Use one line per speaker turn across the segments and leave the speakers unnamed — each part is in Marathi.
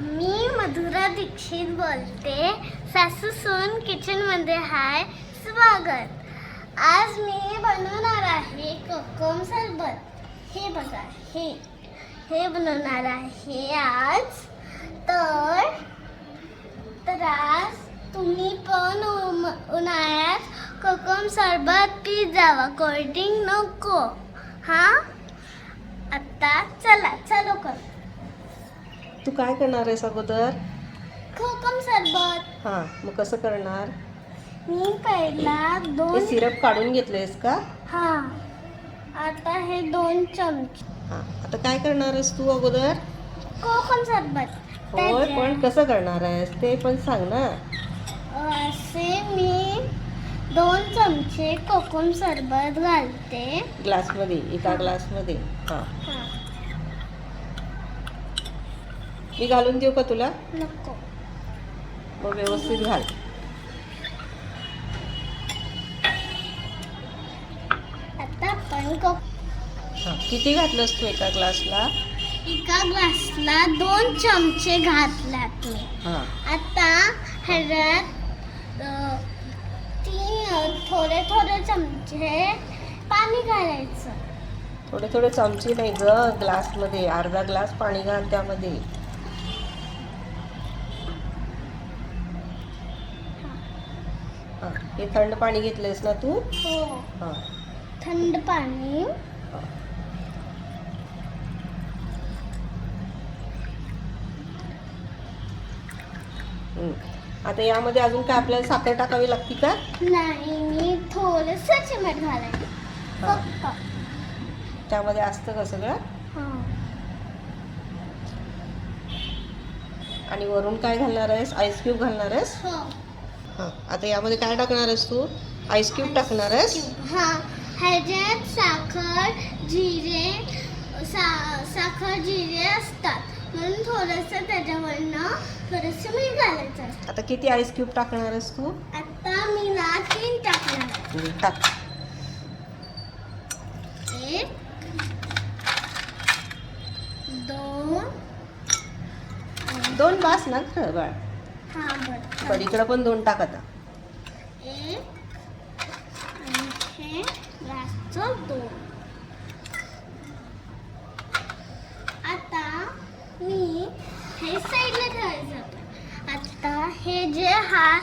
मी मधुरा दीक्षित बोलते. सासू सून किचनमध्ये हाय. स्वागत. आज मी बनवणार आहे कोकम सरबत. हे बघा हे. हे बनवणार आहे आज. तर तर आज तुम्ही पण उन्हाळ्यात कोकम सरबत पी जावा कोल्ड्रिंक नको. हां? आता चला चालू कर.
तू काय करणार आहेस अगोदर?
कोकम सरबत
हां मग कसं करणार?
मी पहिला
हे
दोन
सिरप काढून घेतलेस का?
हा. आता हे दोन चमचे.
हां आता काय करणार आहेस तू अगोदर?
कोकम सरबत
होय पण कसं करणार आहेस ते पण सांग ना.
असे मी दोन चमचे कोकम सरबत घालते.
ग्लासमध्ये एका ग्लासमध्ये. हां.
हा.
मी घालून देऊ का तुला?
नको.
मग व्यवस्थित घाल.
आता आपण को
हां किती घातलंस तू एका ग्लासला?
एका ग्लासला दोन चमचे घातल्यात मी.
हां.
आता ह्याच्यात अ, तीन अ, थोडे थोडे चमचे पाणी घालायचं.
थोडे थोडे चमचे नाही ग ग्लासमध्ये अर्धा ग्लास पाणी घाल त्यामध्ये. हां हे थंड पाणी घेतलंयस ना तू?
हो.
हां.
थंड पाणी.
हां. आता यामध्ये अजून काय आपल्याला साखर टाकावी लागते का?
नाही मी थोडस चिमट घालायचं.
हा.
फक्त.
त्यामध्ये असतं का सगळं?
हा.
आणि वरून काय घालणार आहेस? आईस क्यूब घालणार आहेस?
हो
आता यामध्ये काय टाकणार आहेस तू? आईस क्यूब टाकणार आहेस?
हा. ह्याच्यात साखर जिरे सा साखर जिरे असतात. म्हणून थोडंसं त्याच्यावरनं थोडंसं मीठ घालायचं असतं.
आता किती आईस क्यूब टाकणार आहेस तू?
आता मी ना तीन टाकणार
टाक.
एक दोन
दोन बास ना खरं बाळ.
बरं.
इकडं पण दोन टाक आता.
हे आता मी हे साईडला ठेवायचं. आता हे जे हाय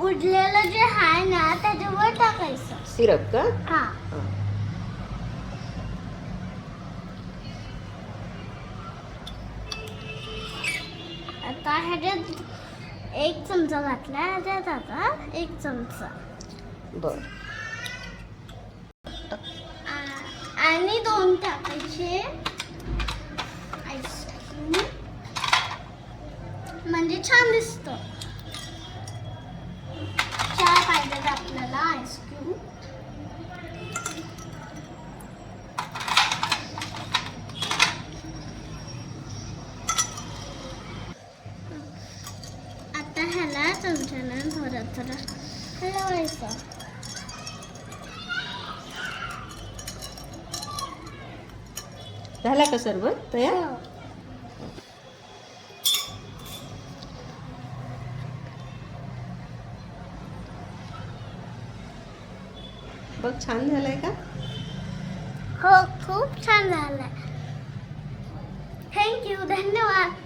उडलेलं जे हाय ना त्याच्यावर टाकायचं.
सिरप का?
हा.
हां.
आता ह्याच्यात एक चमचा घातला ह्याच्यात आता एक चमचा.
बरं.
आ- आणि दोन टाकायचे. आईस्क्रीम म्हणजे छान दिसत. चार पाहिजे आपल्याला आईस्क्रीम ह्याला चमच्यानं थोडं थोडं हलवायचं.
झाला का सरबत तयार?
हो.
बघ छान झालाय का?
हो खूप छान झालंय. थँक्यू धन्यवाद.